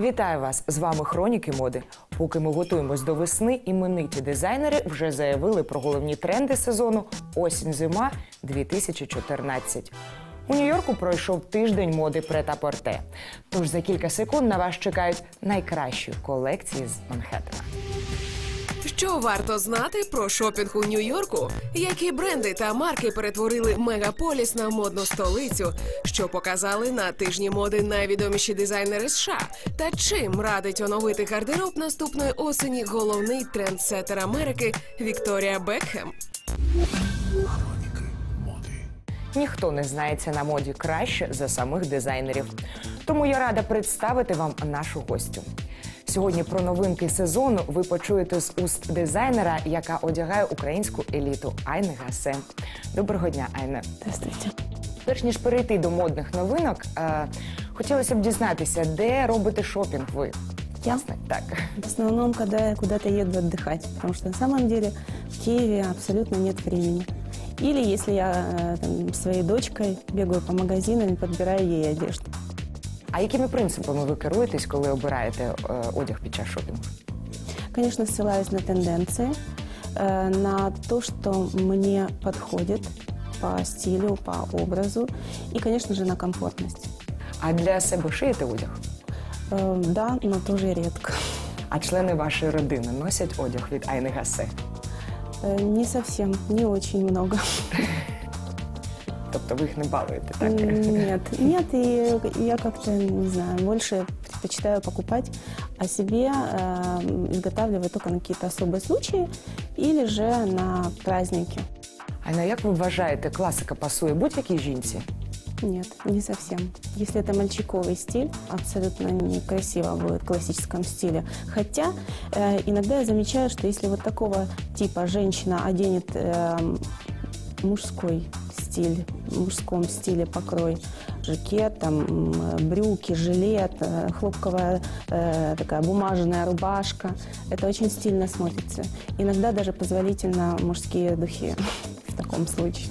Вітаю вас! З вами Хроніки моди. Поки ми готуємось до весни, імениті дизайнери вже заявили про головні тренди сезону осінь-зима 2014. У Нью-Йорку пройшов тиждень моди прета-порте. Тож за кілька секунд на вас чекають найкращі колекції з Манхеттена. Що варто знати про шопінг у Нью-Йорку? Які бренди та марки перетворили мегаполіс на модну столицю? Що показали на тижні моди найвідоміші дизайнери США? Та чим радить оновити гардероб наступної осені головний трендсеттер Америки Вікторія Бекхем? Ніхто не знається на моді краще за самих дизайнерів. Тому я рада представити вам нашу гостю. Сьогодні про новинки сезону ви почуєте з уст дизайнера, яка одягає українську еліту Айне Гасе. Доброго дня, Айне. Здравствуйте. Перш ніж перейти до модних новинок, е, хотілося б дізнатися, де робите шопінг ви? Я? Власне, Так. В основном, когда я куда-то еду отдыхать, потому что на самом деле в Киеве абсолютно нет времени. Или если я э, там, своей дочкой бегаю по магазинам и подбираю ей одежду. А якими принципами ви керуєтесь, коли обираєте е, одяг під час шопінгу? Конечно, ссылаюсь на тенденции, э, на то, что мне подходит по стилю, по образу и, конечно же, на комфортность. А для себе шиєте одяг? Э, да, но тоже редко. А члени вашої родини носять одяг від Айни Гасе? Э, не совсем, не очень много. Тобто ви їх не балуєте, так? Нет, нет, и я как-то, не знаю, больше предпочитаю покупать, а себе э, изготавливаю только на какие-то особые случаи или же на праздники. Айна, як ви вважаєте, класика пасує будь-якій жінці? Нет, не совсем. Если это мальчиковый стиль, абсолютно некрасиво будет в классическом стиле. Хотя э, иногда я замечаю, что если вот такого типа женщина оденет э, мужской стиль, в мужском стиле покрой, жакет, там, брюки, жилет, э, хлопковая э, такая бумажная рубашка, это очень стильно смотрится. Иногда даже позволительно мужские духи в таком случае.